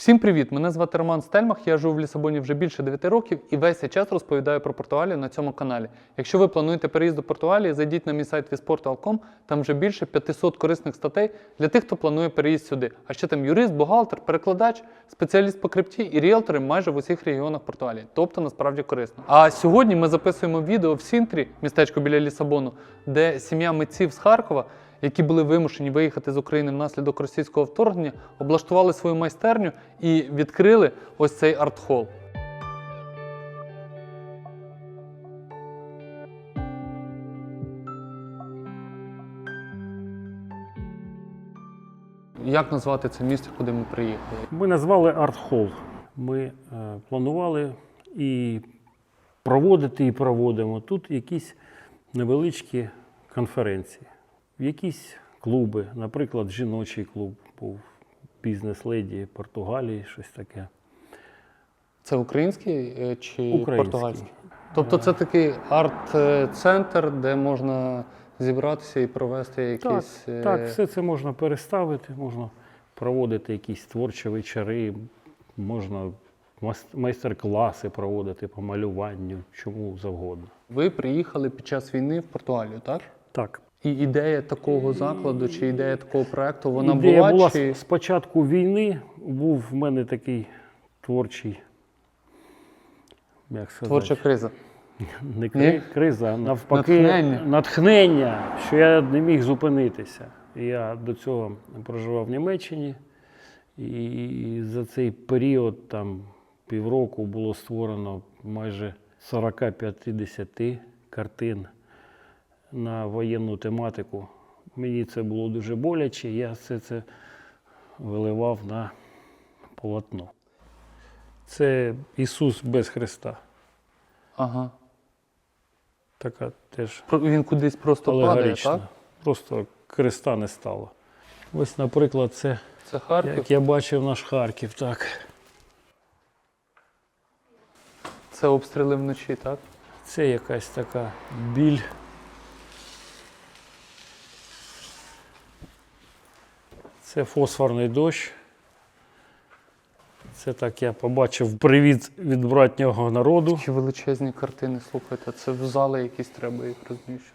Всім привіт! Мене звати Роман Стельмах. Я живу в Лісабоні вже більше 9 років і весь цей час розповідаю про Португалію на цьому каналі. Якщо ви плануєте переїзд до Португалії, зайдіть на мій сайт visportal.com, там вже більше 500 корисних статей для тих, хто планує переїзд сюди. А ще там юрист, бухгалтер, перекладач, спеціаліст по крипті і ріелтори майже в усіх регіонах Португалії. Тобто насправді корисно. А сьогодні ми записуємо відео в Сінтрі, містечко біля Лісабону, де сім'я митців з Харкова які були вимушені виїхати з України внаслідок російського вторгнення, облаштували свою майстерню і відкрили ось цей арт-хол. Як назвати це місце, куди ми приїхали? Ми назвали арт-хол. Ми е, планували і проводити, і проводимо тут якісь невеличкі конференції, якісь клуби, наприклад, жіночий клуб був бізнес-леді Португалії, щось таке. Це український е, чи Український. португальський? Тобто це такий арт-центр, де можна зібратися і провести якісь. е, так, все це можна переставити, можна проводити якісь творчі вечори, можна майстер-класи проводити по малюванню, чому завгодно. Ви приїхали під час війни в Португалію, так? Так. І ідея такого закладу чи ідея такого проекту, вона Ідея була, була чи з початку війни. Був в мене такий творчий, як сказати, творча криза. не кри, криза, а навпаки, Натхнення. натхнення, що я не міг зупинитися. Я до цього проживав в Німеччині, і за цей період, там півроку, було створено майже 40-50 картин на воєнну тематику. Мені це було дуже боляче, я все це виливав на полотно. Це Ісус без Христа. Ага. Така теж Він кудись просто падає, так? Просто Христа не стало. Ось, наприклад, це, Це Харків. як я бачив наш Харків, так. Це обстріли вночі, так? Це якась така біль. Це фосфорний дощ. Це так я побачив привіт від братнього народу. Такі величезні картини, слухайте, це в зали якісь треба їх розміщувати.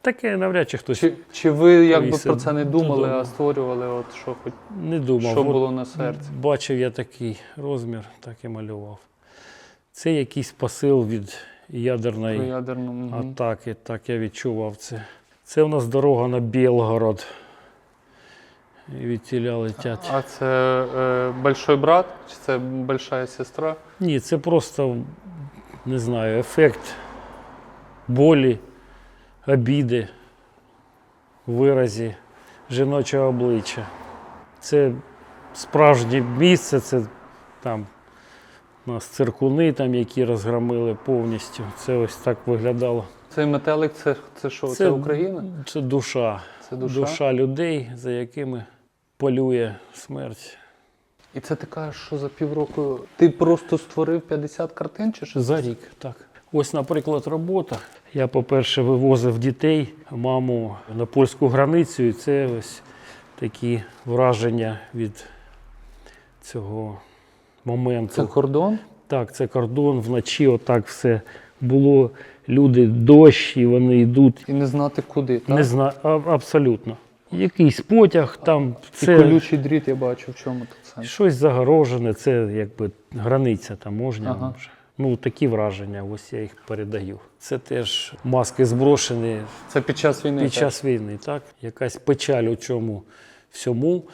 Таке навряд чи хтось Чи, чи ви якби про це не думали, а створювали, от що хоч не думав. що було на серці? Бачив я такий розмір, так і малював. Це якийсь посил від ядерної ядерну. атаки, так я відчував це. Це у нас дорога на Білгород. І від тіля летять. А це е, большой брат, чи це большая сестра? Ні, це просто, не знаю, ефект болі, обіди, виразі жіночого обличчя. Це справжнє місце, це там у нас циркуни, там, які розгромили повністю. Це ось так виглядало. Цей метелик, це, це що? Це, Україна? Це душа. Це душа? людей, за якими полює смерть. І це ти кажеш, що за півроку ти просто створив 50 картин чи що? За рік, так. Ось, наприклад, робота. Я, по-перше, вивозив дітей, маму на польську границю, і це ось такі враження від цього моменту. Це кордон? Так, це кордон, вночі отак все було. Люди, дощ, і вони йдуть. І не знати куди. Так? Не знаю, абсолютно. Якийсь потяг, там І це колючий дріт я бачу, в чому тут сенс. щось загорожене, це якби границя таможня. Ага. Ну, такі враження, ось я їх передаю. Це теж маски зброшені Це під час війни. під так? час війни, так? Якась печаль у цьому всьому.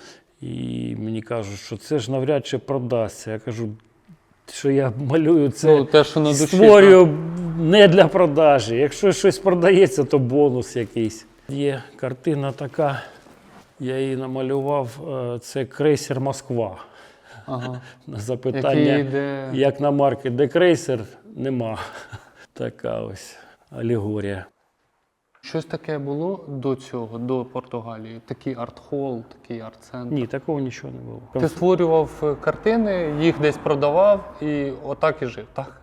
І мені кажуть, що це ж навряд чи продасться. Я кажу, що я малюю це. Ну, те, що на душі. Створюю не для продажі. Якщо щось продається, то бонус якийсь. Є картина така, я її намалював. е, Це крейсер Москва. Ага. На Який запитання, йде... як на марки, де крейсер, нема. Така ось алегорія. Щось таке було до цього, до Португалії? Такий арт-хол, такий арт-центр? Ні, такого нічого не було. Ти створював е, картини, їх десь продавав і отак і жив, так?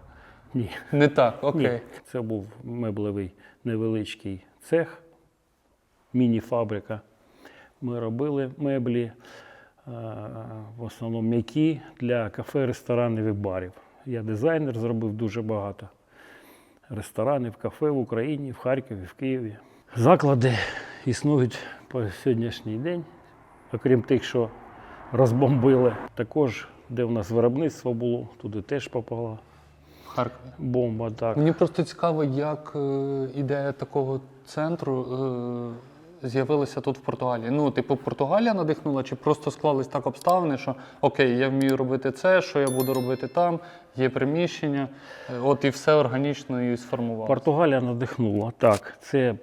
Ні. Не так, окей. Ні. Це був меблевий невеличкий цех, міні-фабрика. Ми робили меблі. в основному м'які для кафе, ресторанів і барів. Я дизайнер, зробив дуже багато ресторанів, кафе в Україні, в Харкові, в Києві. Заклади існують по сьогоднішній день, окрім тих, що розбомбили. Також, де в нас виробництво було, туди теж попала Харкові. бомба. Так. Мені просто цікаво, як е, ідея такого центру з'явилася тут в Португалії. Ну, типу, Португалія надихнула, чи просто склались так обставини, що окей, я вмію робити це, що я буду робити там, є приміщення, е, от і все органічно і сформувалося. Португалія надихнула. Так, це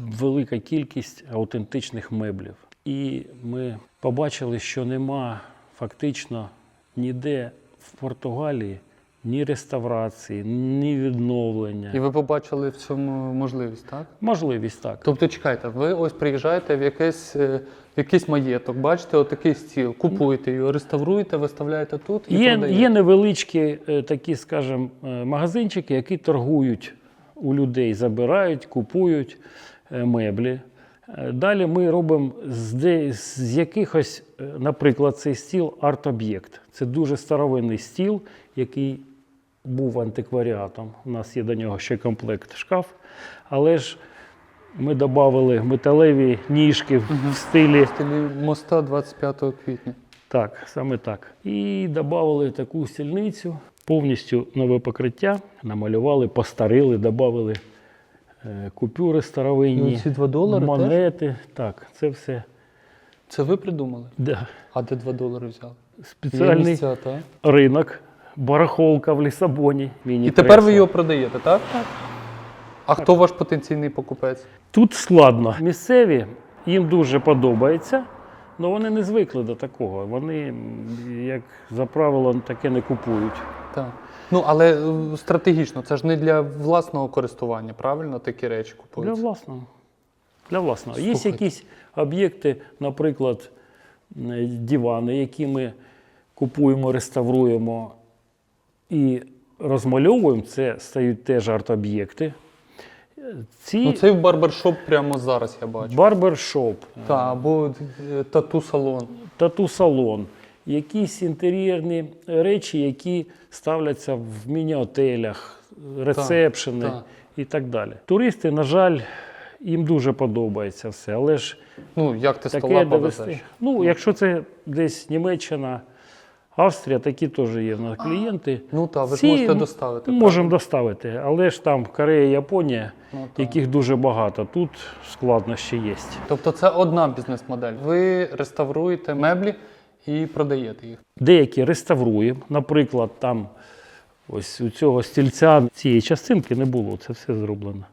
велика кількість аутентичних меблів. І ми побачили, що нема фактично ніде в Португалії ні реставрації, ні відновлення. І ви побачили в цьому можливість, так? Можливість так. Тобто, чекайте, ви ось приїжджаєте в якийсь, е, в якийсь маєток, бачите, отакий стіл, купуєте його, реставруєте, виставляєте тут і Є, продаєте. є невеличкі е, такі, скажімо, е, магазинчики, які торгують у людей, забирають, купують меблі. Далі ми робимо з, з якихось, наприклад, цей стіл арт-об'єкт. Це дуже старовинний стіл, який був антикваріатом. У нас є до нього ще комплект шкаф. Але ж ми додали металеві ніжки в стилі В стилі моста 25 квітня. так, саме так. І додали таку стільницю, повністю нове покриття, намалювали, постарили, додали е, купюри старовинні, І ці 2 долари теж? монети. Так, це все. Це ви придумали? Да. А де 2 долари взяли? Спеціальний місця, ринок, барахолка в Лісабоні. І тепер ви його продаєте, так? Так. А хто ваш потенційний покупець? Тут складно. Місцеві їм дуже подобається, але вони не звикли до такого. Вони, як за правилом, таке не купують. Так. Ну, але е, стратегічно, це ж не для власного користування, правильно? Такі речі купують? Для власного. Для власного. Є Слухайте. якісь об'єкти, наприклад, дивани, які ми купуємо, реставруємо і розмальовуємо. Це стають теж арт-об'єкти. Ці Ну, це в барбершоп прямо зараз я бачу. барбершоп, Так, або е, тату-салон. тату-салон, якісь інтер'єрні речі, які ставляться в міні-отелях, ресепшени так. і так далі. Туристи, на жаль, їм дуже подобається все, але ж Ну, як ти таке довести. Ну, якщо це десь Німеччина, Австрія, такі теж є в нас клієнти. Ну так, ви ж Ці можете доставити. Можемо доставити, але ж там Корея, Японія, Ну, так. яких дуже багато. Тут складнощі є. Тобто це одна бізнес-модель. Ви реставруєте меблі і продаєте їх. Деякі реставруємо. Наприклад, там ось у цього стільця цієї частинки не було. Це все зроблено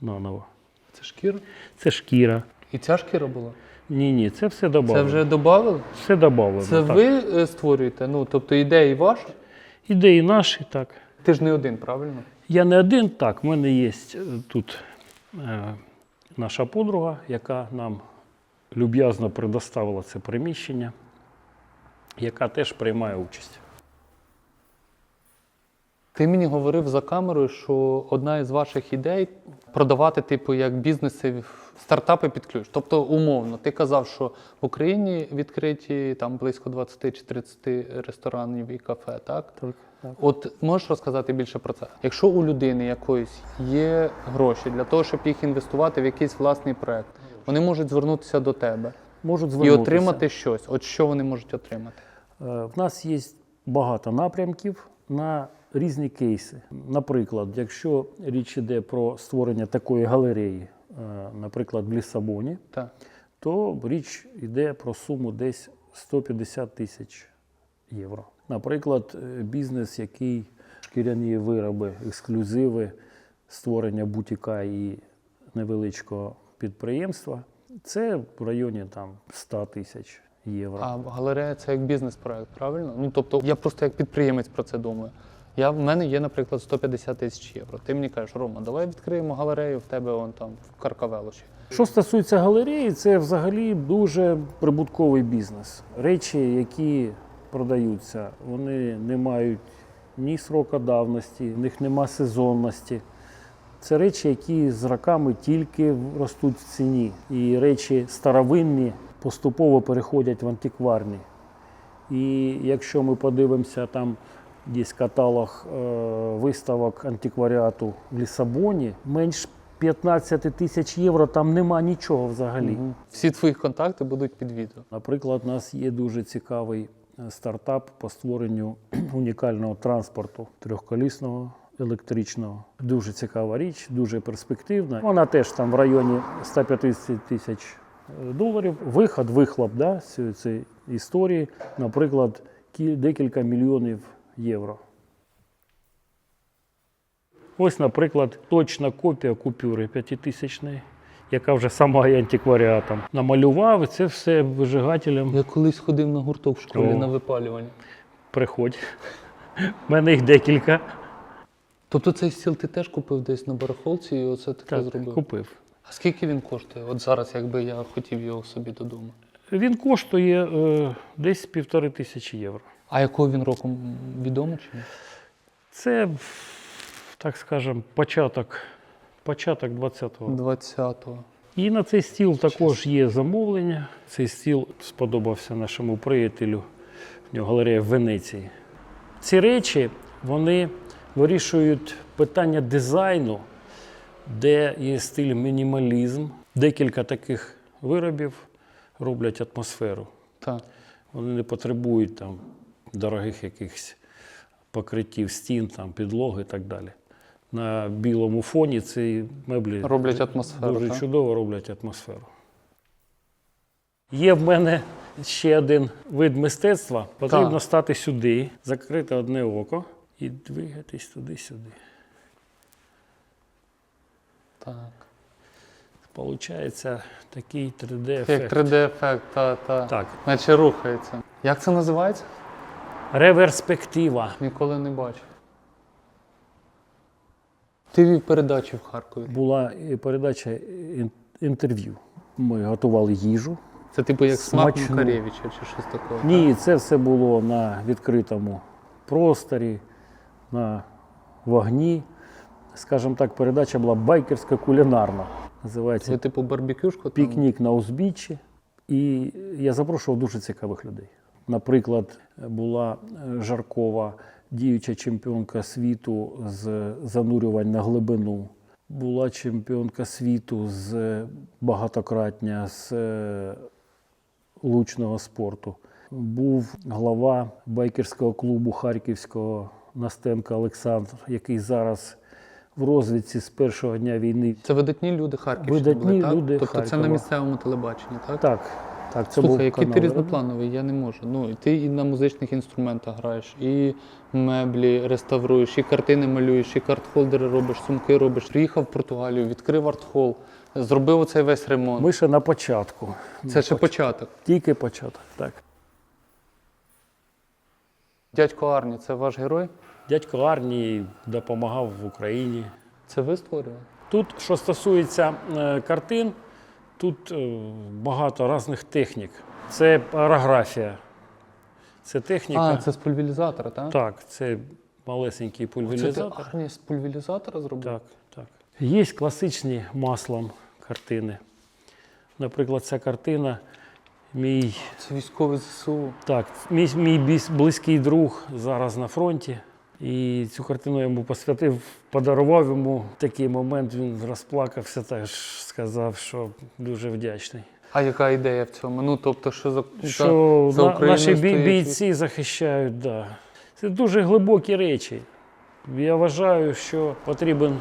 наново. Це шкіра. Це шкіра. І ця шкіра була. Ні, ні, це все додано. Це вже додали? все додано. Це так. ви е, створюєте? Ну, тобто ідеї ваші? Ідеї наші, так. Ти ж не один, правильно? Я не один, так. В мене є е, тут е, наша подруга, яка нам люб'язно предоставила це приміщення, яка теж приймає участь. Ти мені говорив за камерою, що одна із ваших ідей продавати, типу, як бізнеси, стартапи під ключ. Тобто, умовно, ти казав, що в Україні відкриті там близько 20 чи 30 ресторанів і кафе, так? Так, так. От можеш розказати більше про це? Якщо у людини якоїсь є гроші для того, щоб їх інвестувати в якийсь власний проект, вони можуть звернутися до тебе Можуть і отримати щось. От що вони можуть отримати? Е, В нас є багато напрямків на різні кейси. Наприклад, якщо річ йде про створення такої галереї, наприклад, в Лісабоні, Так. то річ йде про суму десь 150 тисяч євро. Наприклад, е, бізнес, який шкіряні вироби, ексклюзиви, створення бутіка і невеличкого підприємства, це в районі там 100 тисяч євро. А галерея це як бізнес-проект, правильно? Ну тобто я просто як підприємець про це думаю. Я, в мене є, наприклад, 150 тисяч євро. Ти мені кажеш, Рома, давай відкриємо галерею в тебе вон там в Каркавелуші. Що стосується галереї, це взагалі дуже прибутковий бізнес. Речі, які продаються, вони не мають ні срока давності, в них нема сезонності. Це речі, які з роками тільки ростуть в ціні. І речі старовинні, поступово переходять в антикварні. І якщо ми подивимося там десь каталог е, виставок антикваріату в Лісабоні, менш 15 тисяч євро там нема нічого взагалі. Всі твої контакти будуть під відео. Наприклад, у нас є дуже цікавий стартап по створенню унікального транспорту трьохколісного. Електричного. Дуже цікава річ, дуже перспективна. Вона теж там в районі 150 тисяч е, доларів. Виход, вихлоп да, цієї- історії, наприклад, кі- декілька мільйонів євро. Ось, наприклад, точна копія купюри п'ятитисячної, яка вже сама є антикваріатом. Намалював і це все вижигателем. Я колись ходив на гурток в школі О. на випалювання. Приходь. У мене їх декілька. Тобто цей стіл ти теж купив десь на барахолці і оце таке Так, зробив. купив. А скільки він коштує? От зараз, якби я хотів його собі додому. Він коштує е, десь півтори тисячі євро. А якого він роком відомо чи? Це, так скажемо, початок, початок 20-го. 20-го. І на цей стіл також є замовлення. Цей стіл сподобався нашому приятелю. В нього галерея в Венеції. Ці речі вони вирішують питання дизайну, де є стиль мінімалізм. Декілька таких виробів роблять атмосферу. Так. Вони не потребують там дорогих якихось покриттів стін, там, підлоги і так далі. На білому фоні ці меблі Роблять атмосферу. дуже так? чудово роблять атмосферу. Є в мене ще один вид мистецтва. Потрібно Так. стати сюди, закрити одне око і двигатись туди-сюди. так. Получається такий 3D Як ефект. 3D-ефект, та, та. Так. Наче рухається. Як це називається? Реверспектива. Ніколи не бачив. Ти вів передачі в Харкові. Була передача інтерв'ю. Ми готували їжу. Це типу як смак. Макаревича чи щось таке. Ні, це все було на відкритому просторі, на вогні. Скажімо так, передача була байкерська кулінарна. Називається Це типу барбекюшку? там? Пікнік на узбіччі. І я запрошував дуже цікавих людей. Наприклад, була е, Жаркова, діюча чемпіонка світу з занурювань на глибину. Була чемпіонка світу з багатократня з е, лучного спорту. Був глава байкерського клубу Харківського Настенко Олександр, який зараз в розвідці з першого дня війни. Це видатні люди Харківщини Видатні були, так? люди Тобто це на місцевому телебаченні, так? Так, так, це Слухай, був який канал ти різноплановий, я не можу. Ну, і ти і на музичних інструментах граєш, і меблі реставруєш, і картини малюєш, і картхолдери робиш, сумки робиш. Приїхав в Португалію, відкрив артхол, зробив оцей весь ремонт. Ми ще на початку. Це ще початок. Тільки початок. Так. Дядько Арні, це ваш герой? Дядько Арній допомагав в Україні. Це ви створювали? Тут, що стосується е, картин, тут е, багато різних технік. Це аерографія. Це техніка. А, це з пульверізатора, так? Так, це малесенький Це ти пульверізатор. Арні з пульверізатора зробив? Так, так. Є класичні маслом картини. Наприклад, ця картина мій, Це військовий ЗСУ. так, мій, мій близький друг зараз на фронті. І цю картину я йому посвятив, подарував йому такий момент. Він розплакався, теж сказав, що дуже вдячний. А яка ідея в цьому? Ну, тобто, що за, Що за, Україну наші бій- бійці захищають, да. Це дуже глибокі речі. Я вважаю, що потрібен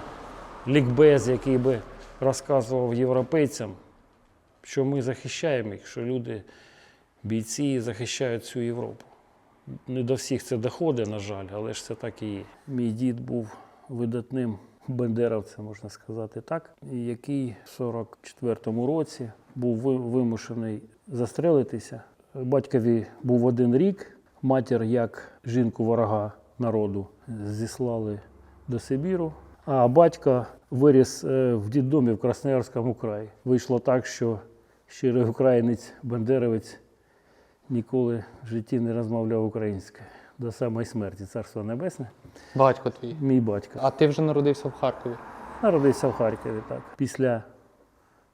лікбез, який би розказував європейцям, що ми захищаємо їх, що люди, бійці захищають всю Європу. Не до всіх це доходить, на жаль, але ж це так і є. Мій дід був видатним бендеровцем, можна сказати так, який в 44-му році був вимушений застрелитися. Батькові був один рік, матір, як жінку ворога народу, зіслали до Сибіру. А батько виріс е, в дідомі в Красноярському краї. Вийшло так, що щирий українець, бандеровець ніколи в житті не розмовляв українською. До самої смерті, царство небесне. Батько твій. Мій батько. А ти вже народився в Харкові. Народився в Харкові, так. Після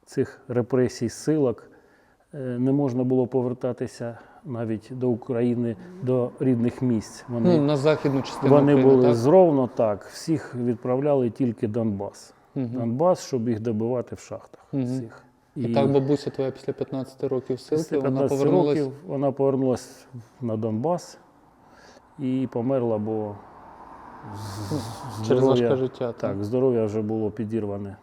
цих репресій, силок, е, не можна було повертатися навіть до України, до рідних місць. Вони, Ну, на західну частину вони України, були так? зровно так. Всіх відправляли тільки Донбас. Мгм. Донбас, щоб їх добивати в шахтах. Мгм. Всіх. І так бабуся твоя після 15 років силки, вона повернулася. років вона повернулася на Донбас і померла, бо з- Через здоров'я- життя. так. Так, здоров'я вже було підірване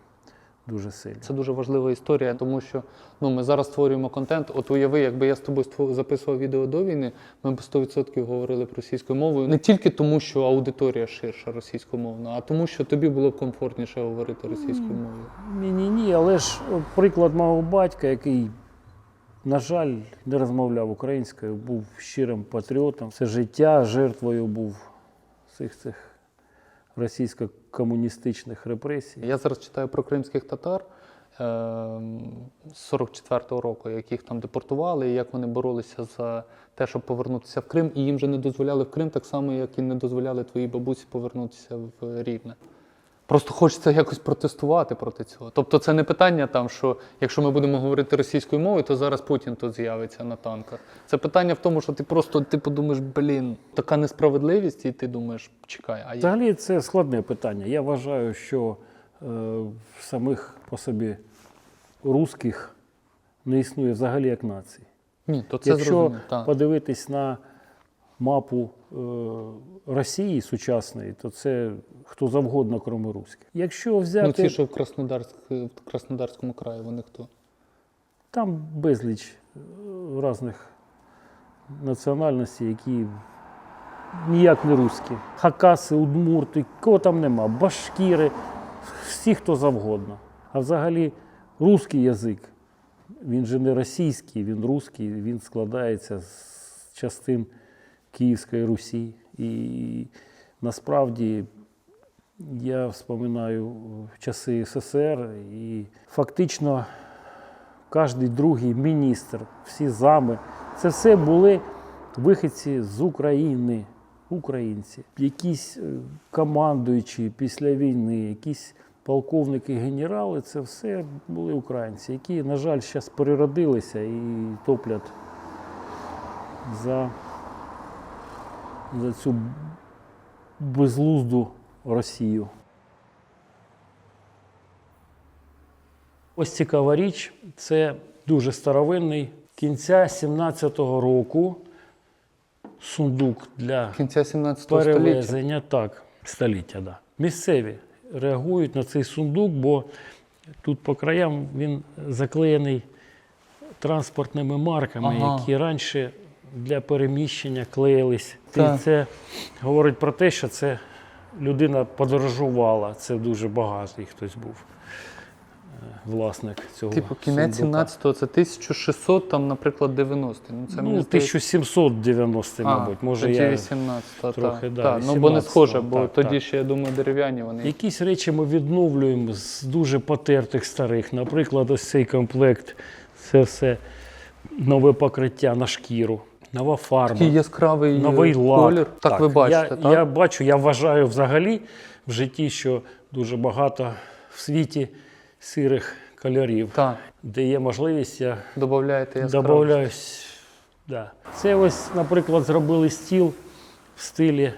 дуже сильно. Це дуже важлива історія, тому що ну, ми зараз створюємо контент. От уяви, якби я з тобою записував відео до війни, ми б 100% говорили б російською мовою. Не тільки тому, що аудиторія ширша російськомовна, а тому, що тобі було б комфортніше говорити російською мовою. Ні, ні, ні, але ж от приклад мого батька, який, на жаль, не розмовляв українською, був щирим патріотом. Все життя жертвою був цих цих російсько-комуністичних репресій. Я зараз читаю про кримських татар е, з 44-го року, яких там депортували, і як вони боролися за те, щоб повернутися в Крим, і їм же не дозволяли в Крим, так само, як і не дозволяли твоїй бабусі повернутися в Рівне. Просто хочеться якось протестувати проти цього. Тобто це не питання там, що якщо ми будемо говорити російською мовою, то зараз Путін тут з'явиться на танках. Це питання в тому, що ти просто ти подумаєш, блін, така несправедливість, і ти думаєш, чекай, а я. Взагалі це складне питання. Я вважаю, що е, самих по собі русських не існує взагалі як нації. Ні, то це Якщо зрозуміло. подивитись на мапу Росії сучасної, то це хто завгодно, крім русських. Якщо взяти Ну, ці, що в, Краснодарськ, в Краснодарському краї, вони хто? там безліч е, різних національностей, які ніяк не русські. Хакаси, удмурти, кого там нема, башкіри, всі хто завгодно. А взагалі русський язик, він же не російський, він русський, він складається з частин Київської Русі. І насправді я вспоминаю часи СССР і фактично кожен другий міністр, всі зами, це все були вихідці з України, українці, якісь е, командуючі після війни, якісь полковники, генерали, це все були українці, які, на жаль, зараз переродилися і топлять за, за цю безлузду Росію. Ось цікава річ, це дуже старовинний кінця 17-го року сундук для Кінця 17 століття. перевезення. Так, століття, да. Місцеві реагують на цей сундук, бо тут по краям він заклеєний транспортними марками, Ага. які раніше для переміщення клеїлись. Так. І це говорить про те, що це людина подорожувала. Це дуже багатий хтось був е, власник цього. Типу, кінець 17-го, це 1600, там, наприклад, 90 Ну, це Ну, мені здається- 1790, А, мабуть. Може, тоді я 18 трохи, так. да, так. Ну, бо не схоже, бо так, тоді так. ще, я думаю, дерев'яні вони. Якісь речі ми відновлюємо з дуже потертих старих. Наприклад, ось цей комплект це все нове покриття на шкіру, нова фарба, Такий яскравий новий лак. колір. Так, ви бачите, я, так? Я бачу, я вважаю взагалі в житті, що дуже багато в світі сирих кольорів. Так, Де є можливість, я яскравість. Добавляюсь. Да. Це ось, наприклад, зробили стіл в стилі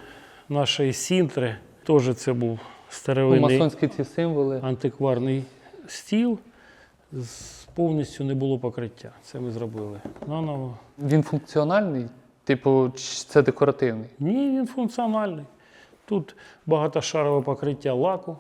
нашої сінтри. Теж це був старовинний масонські ці символи. антикварний стіл. Повністю не було покриття. Це ми зробили наново. Він функціональний, типу, це декоративний. Ні, він функціональний. Тут багатошарове покриття лаку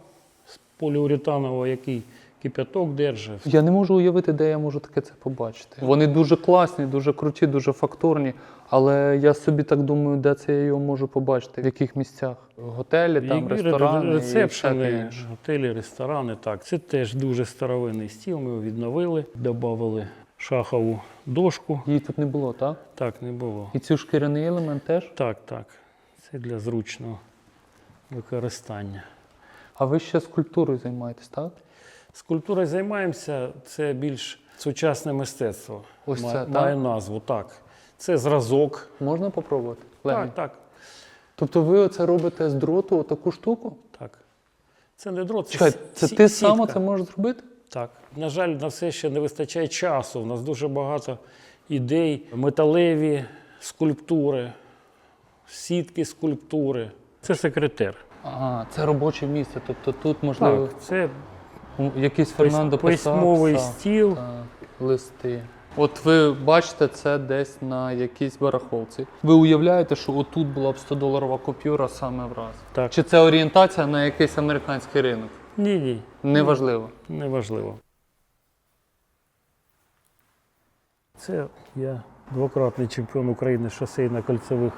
з поліуретанового, який кипяток держить. Я не можу уявити, де я можу таке це побачити. Вони дуже класні, дуже круті, дуже фактурні. Але я собі так думаю, де це я його можу побачити, в яких місцях. Готелі, там, Які ресторани, і рецепшени, всяке інше. готелі, ресторани. Так, це теж дуже старовинний стіл. Ми його відновили, додали шахову дошку. Її тут не було, так? Так не було. І цю шкіряний елемент теж. Так, так. Це для зручного використання. А ви ще скульптурою займаєтесь, так? Скульптурою займаємося, це більш сучасне мистецтво. Ось це, так? має назву, так. Це зразок. Можна попробувати? Легень? Так, так, Тобто ви оце робите з дроту таку штуку? так. Це не дрот, це, Чекай, с- це сі- ти сам сітка. це можеш зробити? Так. На жаль, на все ще не вистачає часу. У нас дуже багато ідей, металеві скульптури, сітки скульптури. Це секретар. А, це робоче місце. Тобто тут можливо Так, це якийсь Фернандо писав, письмовий писав. стіл. Так, листи. От ви бачите це десь на якійсь барахолці. Ви уявляєте, що отут була б 100-доларова купюра саме враз? Так. Чи це орієнтація на якийсь американський ринок? Ні, ні, Неважливо. неважливо. Це я двократний чемпіон України з шосейно-кольцевих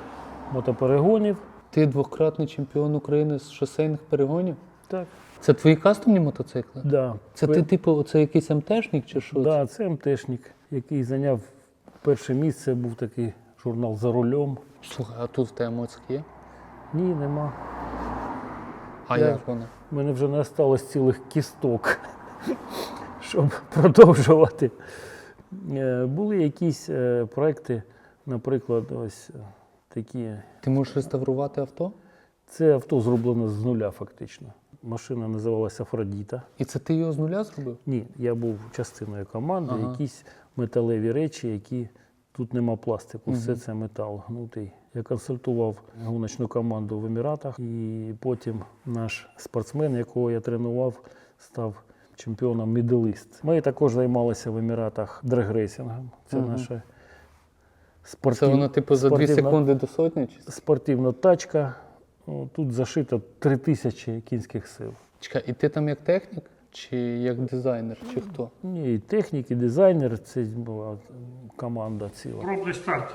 мотоперегонів. Ти двократний чемпіон України з шосейних перегонів? Так. Це твої кастомні мотоцикли? Да. Це ти, типу, оце якийсь МТшник чи що? Да, це МТшник, який зайняв перше місце, був такий журнал за рулем. Слухай, а тут в тебе моцик є? Ні, нема. А Я- як вона? У мене вже не осталось цілих кісток, щоб продовжувати. Е, Були якісь е, проекти, наприклад, ось е, такі. Ти можеш реставрувати авто? Це авто зроблено з нуля, фактично. Машина називалася Афродіта. І це ти його з нуля зробив? Ні, я був частиною команди, Ага. якісь металеві речі, які тут нема пластику, все це метал гнутий. Я консультував гоночну команду в Еміратах, і потім наш спортсмен, якого я тренував, став чемпіоном медаліст. Ми також займалися в Еміратах дрегрейсингом. Це Мгм. наша Це спортивна, воно, типу, за 2 секунди до сотні? Чи? спортивна тачка. О, Тут зашито 3000 кінських сил. Чекай, і ти там як технік, чи як дизайнер, чи хто? Ні, і технік, і дизайнер, це була команда ціла. Пробний старт.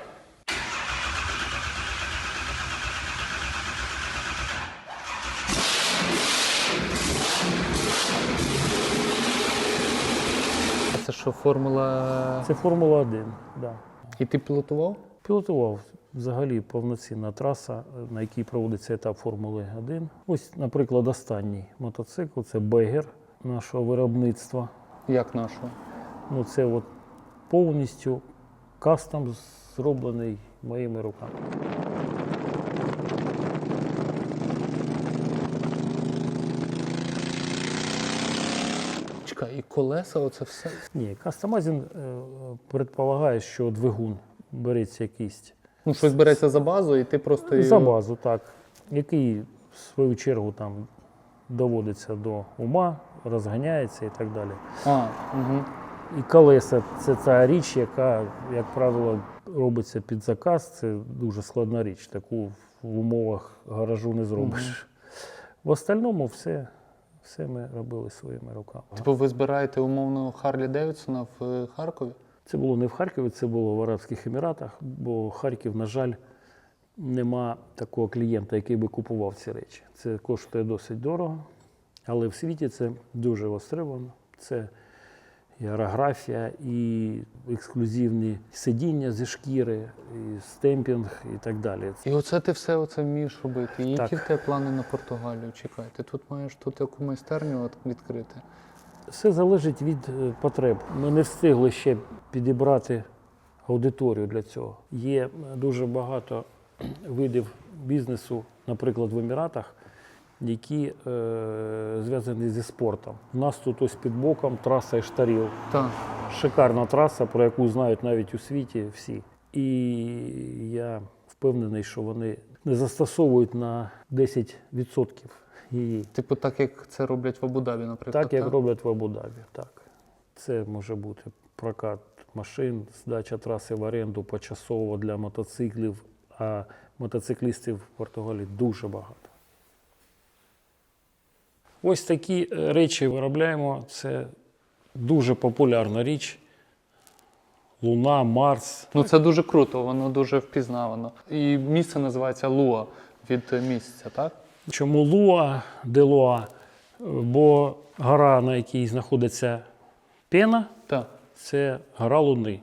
Це що, формула. Це Формула 1, да. І ти пілотував? Пілотував взагалі повноцінна траса, на якій проводиться етап Формули 1. Ось, наприклад, останній мотоцикл це Бегер нашого виробництва. Як нашого? Ну, це от повністю кастом зроблений моїми руками. Чекай, і колеса, оце все. Ні, кастомайзинг е, предполагає, що двигун береться якийсь Ну, щось береться за базу, і ти просто його... за базу, так, який в свою чергу там доводиться до ума, розганяється і так далі. А, угу. І колеса це та річ, яка, як правило, робиться під заказ. Це дуже складна річ. Таку в умовах гаражу не зробиш. В остальному все, все ми робили своїми руками. Типу ви збираєте умовно Харлі Девідсона в е, Харкові? Це було не в Харкові, це було в Арабських Еміратах, бо Харків, на жаль, нема такого клієнта, який би купував ці речі. Це коштує досить дорого, але в світі це дуже востребовано. Це і аерографія, і ексклюзивні сидіння зі шкіри, і стемпінг і так далі. І оце ти все оце вмієш робити. І які в тебе плани на Португалію? Чекай, ти тут маєш тут яку майстерню відкрити. Все залежить від е, потреб. Ми не встигли ще підібрати аудиторію для цього. Є е, дуже багато видів бізнесу, наприклад, в Еміратах, які е, зв'язані зі спортом. У нас тут ось під боком траса Іштаріл. Так. Шикарна траса, про яку знають навіть у світі всі. І я впевнений, що вони не застосовують на 10% її. Типу, так як це роблять в Абу-Дабі, наприклад. Так, як роблять в Абу-Дабі. Так. Це може бути прокат машин, здача траси в оренду почасово для мотоциклів, а мотоциклістів в Португалії дуже багато. Ось такі е, речі виробляємо. Це дуже популярна річ. Луна, Марс. Ну це дуже круто, воно дуже впізнавано. І місце називається Луа від місяця, так? Чому Луа, де Луа? Бо гора, на якій знаходиться пена, Так. Це гора Луни.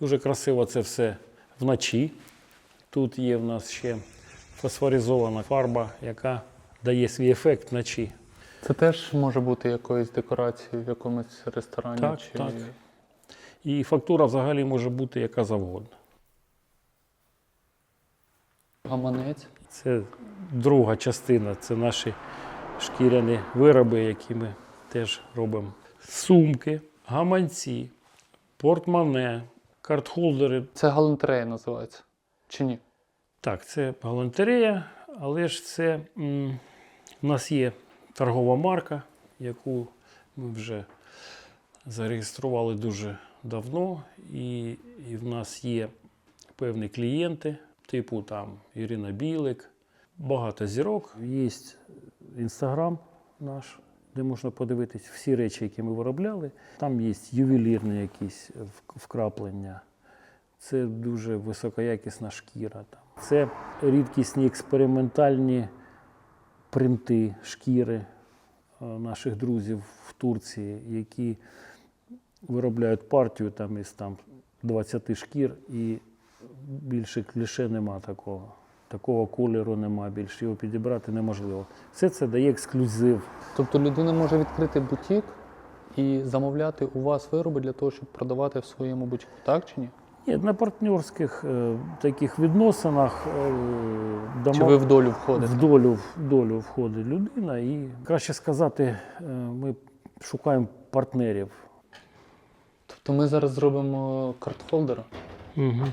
Дуже красиво це все вночі. Тут є в нас ще фосфоризована фарба, яка дає свій ефект вночі. Це теж може бути якоюсь декорацією в якомусь ресторані. Так, чи... так. І фактура взагалі може бути яка завгодно. Гаманець. Це друга частина, це наші шкіряні вироби, які ми теж робимо. сумки, гаманці, портмоне, картхолдери. Це галантерея називається. Чи ні? Так, це галантерея, але ж це м, у нас є торгова марка, яку ми вже зареєстрували дуже давно, і, і в нас є певні клієнти, типу там Ірина Білик, багато зірок. Є інстаграм наш, де можна подивитись всі речі, які ми виробляли. Там є ювелірні якісь вкраплення. Це дуже високоякісна шкіра. Це рідкісні експериментальні принти шкіри е, наших друзів в Турції, які виробляють партію там із там, 20 шкір, і більше кліше нема такого. Такого кольору нема більше, його підібрати неможливо. Все це дає ексклюзив. Тобто людина може відкрити бутік і замовляти у вас вироби для того, щоб продавати в своєму бутіку, так чи ні? Ні, на партнерських е, таких відносинах е, Чи ви в долю входите? В долю, в долю входить людина, і краще сказати, е, ми шукаємо партнерів. Тобто ми зараз зробимо картхолдера. Угу.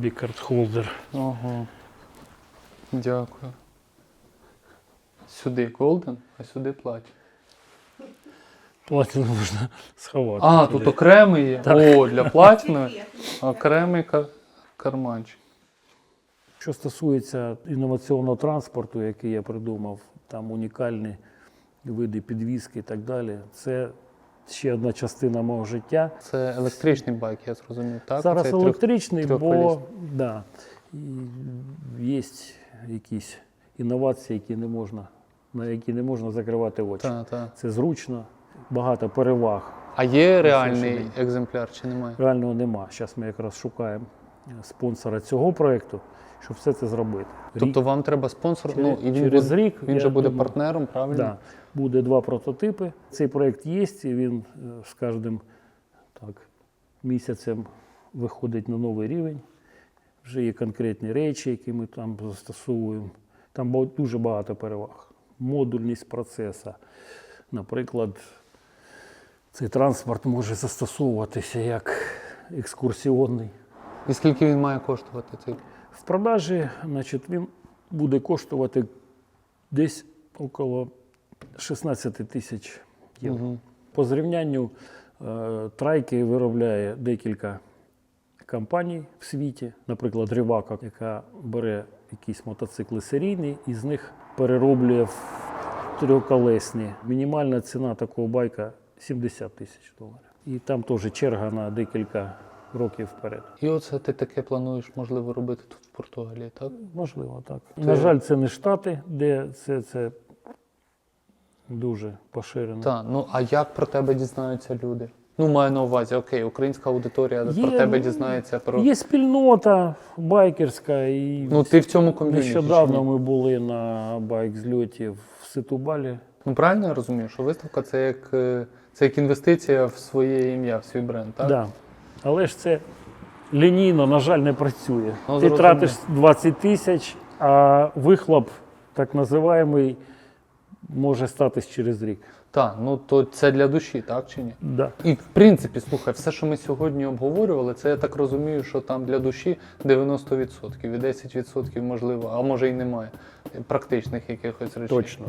Тобі картхолдер. Ага. Дякую. Сюди голден, а сюди платі. Платину можна сховати. А, тут окремий є. Так. О, для платіни окремий кар- карманчик. Що стосується інноваційного транспорту, який я придумав, там унікальні види підвізки і так далі, це ще одна частина мого життя. Це електричний байк, я зрозумів, так? Зараз трьох- електричний, бо да, є якісь інновації, які не можна, на які не можна закривати очі. Та, та. Це зручно, багато переваг. А є реальний екземпляр чи немає? Реального нема. Зараз ми якраз шукаємо спонсора цього проєкту, щоб все це зробити. Тобто вам треба спонсор, Через- ну і він, через буде, рік, він же буде думаю, партнером, правильно? Да. Буде два прототипи. Цей проєкт є, і він е, з кожним так, місяцем виходить на новий рівень. Вже є конкретні речі, які ми там застосовуємо. Там дуже багато переваг. Модульність процесу. Наприклад, цей транспорт може застосовуватися як екскурсіонний. І скільки він має коштувати цей? В продажі значить, він буде коштувати десь около 16 тисяч євро. Угу. По зрівнянню е, трайки виробляє декілька компаній в світі, наприклад, Рівака, яка бере якісь мотоцикли серійні і з них перероблює в трьохколесні. Мінімальна ціна такого байка 70 тисяч доларів. І там теж черга на декілька років вперед. І оце ти таке плануєш, можливо, робити тут в Португалії, так? Можливо, так. Це- На жаль, це не Штати, де це, це дуже поширено. Так, ну а як про тебе дізнаються люди? Ну, маю на увазі, окей, українська аудиторія Є, про тебе ну, дізнається про. Є спільнота байкерська, і Ну, ти в цьому ком'юніті. нещодавно ми були на байк-зльоті в Ситубалі. Ну правильно я розумію, що виставка це як е, це як інвестиція в своє ім'я, в свій бренд, так? Да. Але ж це лінійно, на жаль, не працює. Ну, Ти зрозуміло. тратиш 20 тисяч, а вихлоп, так називаємий, може статись через рік. Так, ну то це для душі, так чи ні? Да. І в принципі, слухай, все, що ми сьогодні обговорювали, це я так розумію, що там для душі 90% і 10% можливо, а може і немає практичних якихось речей. Точно,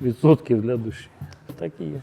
95% для душі. Так і є.